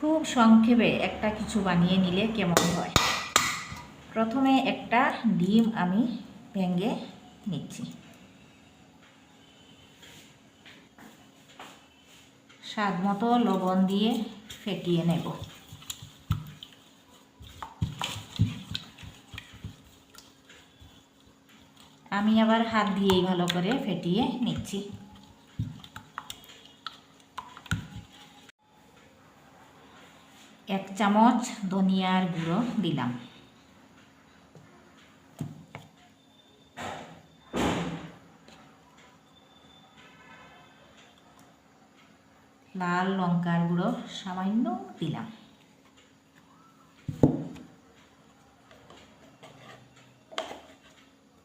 খুব সংক্ষেপে একটা কিছু বানিয়ে নিলে কেমন হয়? প্রথমে একটা ডিম আমি ভেঙে নিচ্ছি। স্বাদ মতো লবণ দিয়ে ফেটিয়ে নেব। আমি আবার হাত দিয়েই ভালো করে ফেটিয়ে নিচ্ছি। এক চামচ ধনিয়ার গুঁড়ো দিলাম। লাল লঙ্কার গুঁড়ো সামান্য দিলাম।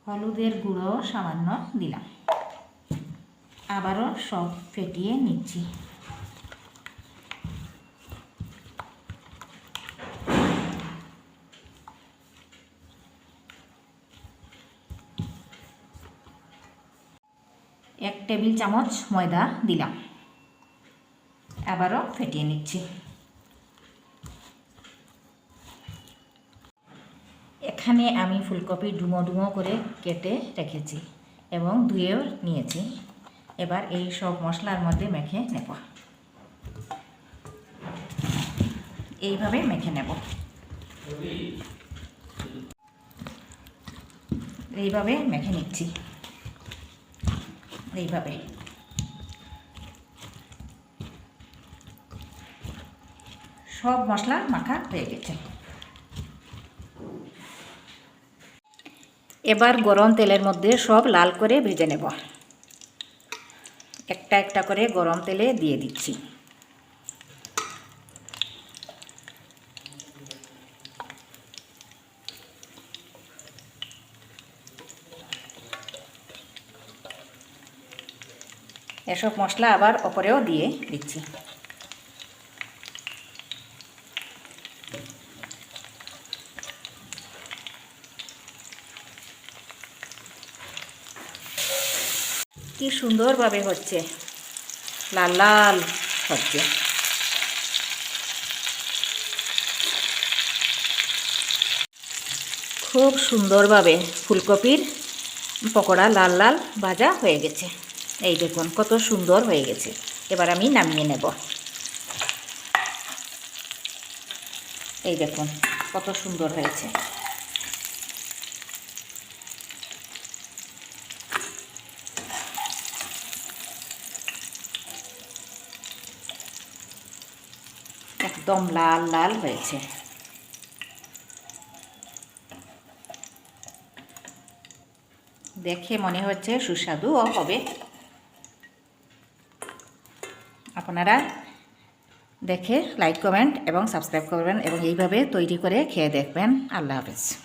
হলুদের গুঁড়ো সামান্য দিলাম। আবারও সব ফেটিয়ে নিচ্ছি। এক টেবিল চামচ ময়দা দিলাম। আবারও ফেটিয়ে নিচ্ছি। এখানে আমি ফুলকপি ডুমো ডুমো করে কেটে রেখেছি এবং ধুয়েও নিয়েছি। এবার এই সব মশলার মধ্যে মেখে নেব। এইভাবে মেখে নেব। এইভাবে মেখে নিচ্ছি। এইভাবে। সব মশলা মাখা হয়ে গেছে। এবার গরম তেলের মধ্যে সব লাল করে ভেজে নেব। একটা একটা করে গরম তেলে দিয়ে দিচ্ছি। এসব মশলা আবার ওপরেও দিয়ে দিচ্ছি। কি সুন্দরভাবে হচ্ছে। লাল লাল হচ্ছে। খুব সুন্দরভাবে ফুলকপির পকোড়া লাল লাল ভাজা হয়ে গেছে। এই দেখুন, কত সুন্দর হয়ে গেছে। এবার আমি নামিয়ে নেব। এই দেখুন, কত সুন্দর হয়েছে। একদম লাল লাল হয়েছে। দেখে মনে হচ্ছে সুস্বাদুও হবে। আপনারা দেখে লাইক কমেন্ট এবং সাবস্ক্রাইব করবেন এবং এইভাবে তৈরি করে খেয়ে দেখবেন। আল্লাহ হাফেজ।